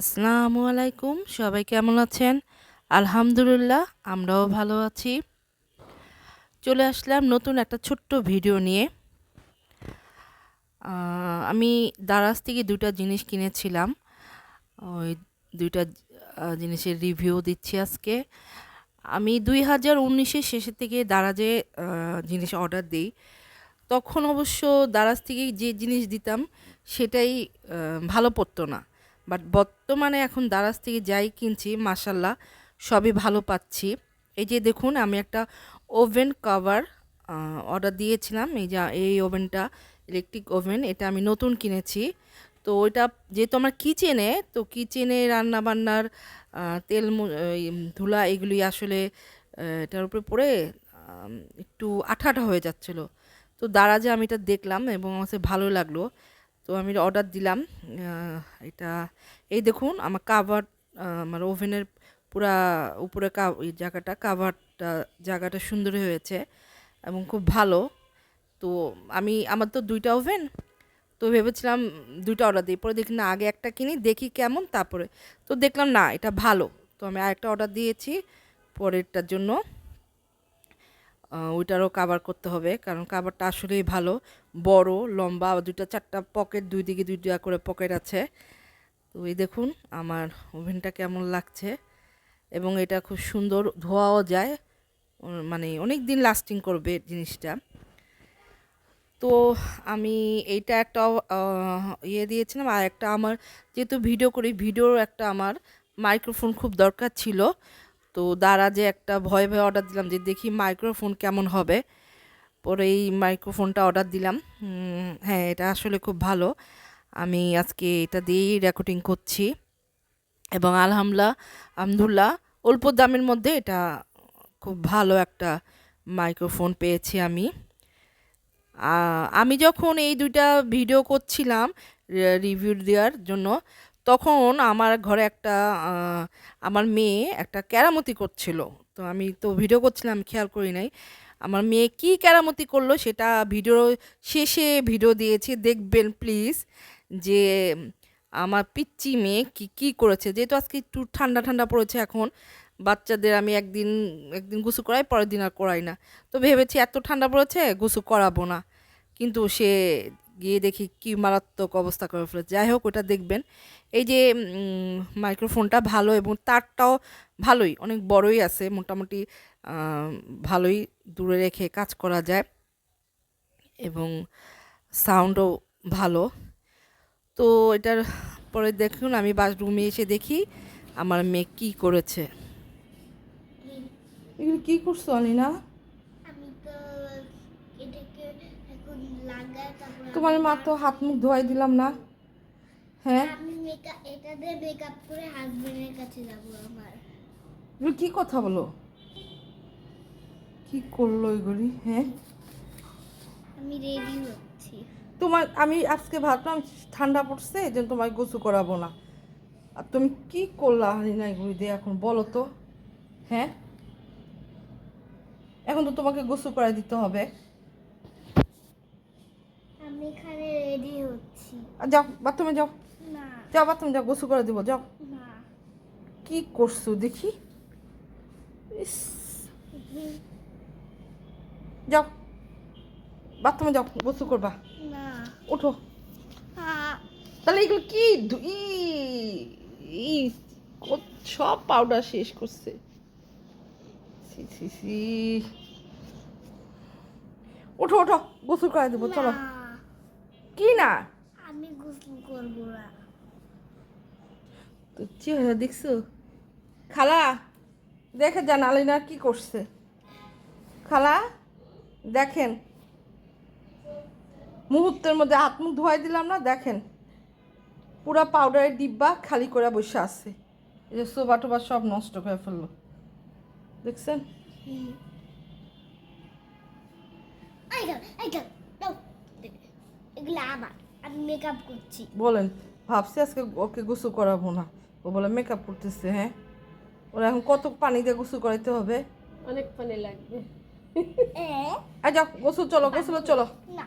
আসসালামু আলাইকুম, সবাই কেমন আছেন? আলহামদুলিল্লাহ, আমরাও ভালো আছি। চলে আসলাম নতুন একটা ছোট্ট ভিডিও নিয়ে। আমি দারাজ থেকে দুটা জিনিস কিনেছিলাম। ওই দুইটা জিনিসের রিভিউ দিচ্ছি আজকে। আমি দুই হাজার উনিশের শেষের থেকে দারাজে জিনিস অর্ডার দিই। তখন অবশ্য দারাজ থেকে যে জিনিস দিতাম, সেটাই ভালো পড়তো না। বাট বর্তমানে এখন দারাজ থেকে যাই কিনছি মাসাল্লাহ সবই ভালো পাচ্ছি। এই যে দেখুন, আমি একটা ওভেন কভার অর্ডার দিয়েছিলাম। এই যা, এই ওভেনটা, ইলেকট্রিক ওভেন, এটা আমি নতুন কিনেছি। তো ওইটা, যেহেতু আমার কিচেনে, তো কিচেনে রান্না বান্নার তেল ধুলা এগুলি আসলে এটার উপরে পড়ে একটু আঠা আঠা হয়ে যাচ্ছিল। তো দারাজে আমি এটা দেখলাম এবং আমার ভালো লাগল। তো আমি অর্ডার দিলাম এটা, এই দেখুন, আমার কাভার আমার ওভেনের পুরা উপরে কা জায়গাটা কাভারটা জায়গাটা সুন্দর হয়েছে এবং খুব ভালো। তো আমি, আমার তো দুইটা ওভেন তো ভেবেছিলাম দুইটা অর্ডার দিই, পরে দেখি না, আগে একটা কিনি, দেখি কেমন, তারপরে। তো দেখলাম না, এটা ভালো। তো আমি আরেকটা অর্ডার দিয়েছি, পরেরটার জন্য। ওইটারও কাভার করতে হবে। কারণ কাভারটা আসলেই ভালো। বড়, লম্বা, দুইটা, চারটা পকেট দুই দিকে দুইটা করে পকেট আছে। তো এই দেখুন, আমার ওভেনটা কেমন লাগছে। এবং এটা খুব সুন্দর ধোয়াও যায়। মানে অনেক দিন লাস্টিং করবে জিনিসটা। তো আমি এইটা একটা ইয়ে দিয়েছিলাম। আর একটা আমার, যেহেতু ভিডিও করি ভিডিওর একটা আমার মাইক্রোফোন খুব দরকার ছিল। তো দ্বারা যে একটা ভয়ে ভয়ে অর্ডার দিলাম যে দেখি মাইক্রোফোন কেমন হবে। পরে এই মাইক্রোফোনটা অর্ডার দিলাম। হ্যাঁ এটা আসলে খুব ভালো। আমি আজকে এটা দিয়েই রেকর্ডিং করছি। এবং আলহামদুলিল্লাহ আলহামদুলিল্লাহ, অল্প দামের মধ্যে এটা খুব ভালো একটা মাইক্রোফোন পেয়েছি আমি। আমি যখন এই দুইটা ভিডিও করছিলাম, রিভিউ দেওয়ার জন্য তখন আমার ঘরে একটা আমার মেয়ে একটা কেরামতি করছিল। তো আমি তো ভিডিও করছিলাম, খেয়াল করি নাই। আমার মেয়ে কি কেরামতি করল সেটা ভিডিও শেষে ভিডিও দিয়েছি, দেখবেন প্লিজ যে আমার পিচ্চি মেয়ে কি কি করেছে। যেহেতু আজকে একটু ঠান্ডা ঠান্ডা পড়েছে এখন, বাচ্চাদের আমি একদিন একদিন গুসু করাই, পরের দিন আর করাই না। তো ভেবেছি এত ঠান্ডা পড়েছে গুসু করাবো না। কিন্তু সে গিয়ে দেখি কি মারাত্মক অবস্থা করে ফেলেছে। যাই হোক, ওটা দেখবেন। এই যে মাইক্রোফোনটা ভালো এবং তারটাও ভালোই, অনেক বড়ই আছে, মোটামুটি ভালোই দূরে রেখে কাজ করা যায় এবং সাউন্ডও ভালো। তো এটার পরে দেখুন, আমি বাথরুমে এসে দেখি আমার মেয়ে কী করেছে। এগুলো কী করছ আলিনা তোমার মা তো হাত মুখ ধোয়াই দিলাম না। হ্যাঁ? আমি মেকআপ এটা দিয়ে মেকআপ করে হাজবেন্ডের কাছে যাব আমার তুমি কি কথা বলো? কি করল এগুলি হ্যাঁ? আমি রেডি হচ্ছি। তোমার আমি আজকে ভাবলাম ঠান্ডা পড়ছে এই জন্য তোমায় গোসু করাবো না। আর তুমি কি করলা হারিনা এগুলি দিয়ে এখন বলো তো। হ্যাঁ? এখন তো তোমাকে গোসু করাই দিতে হবে। আমি এখানে রেডি হচ্ছি। যাও বাথরুমে যাও। না। যাও বাথরুমে যাও গোসু করে দিব যাও। না। কি করছ দেখি। ইস, যাও বাথরুমে যাও গোসু করবা। না। ওঠো। তাহলে এগুলো কি ই সব পাউডার শেষ করছে। সি সি সি ওঠো ওঠো গোসল করে দেবো চলো। কি না? আমি গোসল করব না। তো চেহারা দেখছ? খালা দেখে যান আলিনা কি করছে। খালা দেখেন। মুহূর্তের মধ্যে হাত মুখ ধোয়াই দিলাম না দেখেন। পুরা পাউডারের ডিব্বা খালি করে বসে আছে। এই যে সোবা টোবা সব নষ্ট করে ফেলল। দেখছেন? এগুলো আমার। আমি মেকআপ করছি। বলেন ভাবছি আজকে ওকে গোসল করাবো না। ও বলে মেকআপ করতেছে হ্যাঁ? ওরা এখন কত পানি দিয়ে গোসল করাইতে হবে? অনেক পানি লাগবে। এ? যাও গোসল চলো গোসল চলো। না।